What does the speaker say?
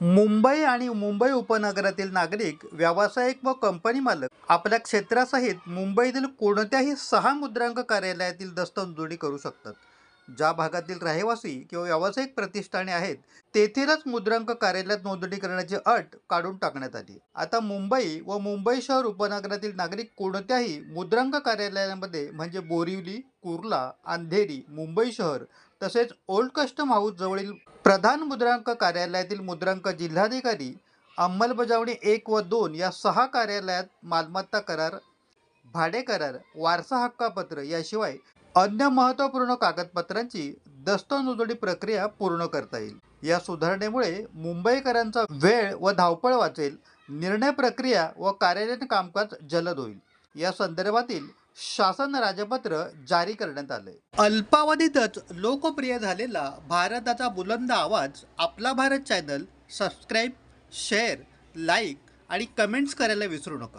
मुंबई आणि मुंबई उपनगरातील नागरिक व्यावसायिक व कंपनी मालक आपल्या क्षेत्रासहित मुंबईतील कोणत्याही सहा मुद्रांक कार्यालयातील दस्तनोंदणी करू शकतात. ज्या भागातील रहिवासी किंवा व्यावसायिक प्रतिष्ठाने आहेत तेथीलच मुद्रांक कार्यालयात नोंदणी करण्याची अट काढून टाकण्यात आली. आता मुंबई व मुंबई शहर उपनगरातील नागरिक कोणत्याही मुद्रांक कार्यालयामध्ये म्हणजे बोरिवली कुर्ला अंधेरी मुंबई शहर तसेच ओल्ड कस्टम हाऊस जवळील प्रधान मुद्रांक कार्यालयातील मुद्रांक जिल्हाधिकारी अंमलबजावणी एक व दोन या सहा कार्यालयात मालमत्ता करार भाडे करार वारसा हक्कापत्र याशिवाय अन्य महत्त्वपूर्ण कागदपत्रांची दस्तनोंदणी प्रक्रिया पूर्ण करता येईल. या सुधारणेमुळे मुंबईकरांचा वेळ व धावपळ वाचेल निर्णय प्रक्रिया व कार्यालयीन कामकाज जलद होईल. या संदर्भातील शासन राजपत्र जारी करण्यात आले अल्पावधीतच लोकप्रिय झालेला भारताचा बुलंद आवाज आपला Bharat channel subscribe share like आणि कमेंट्स करायला विसरू नका.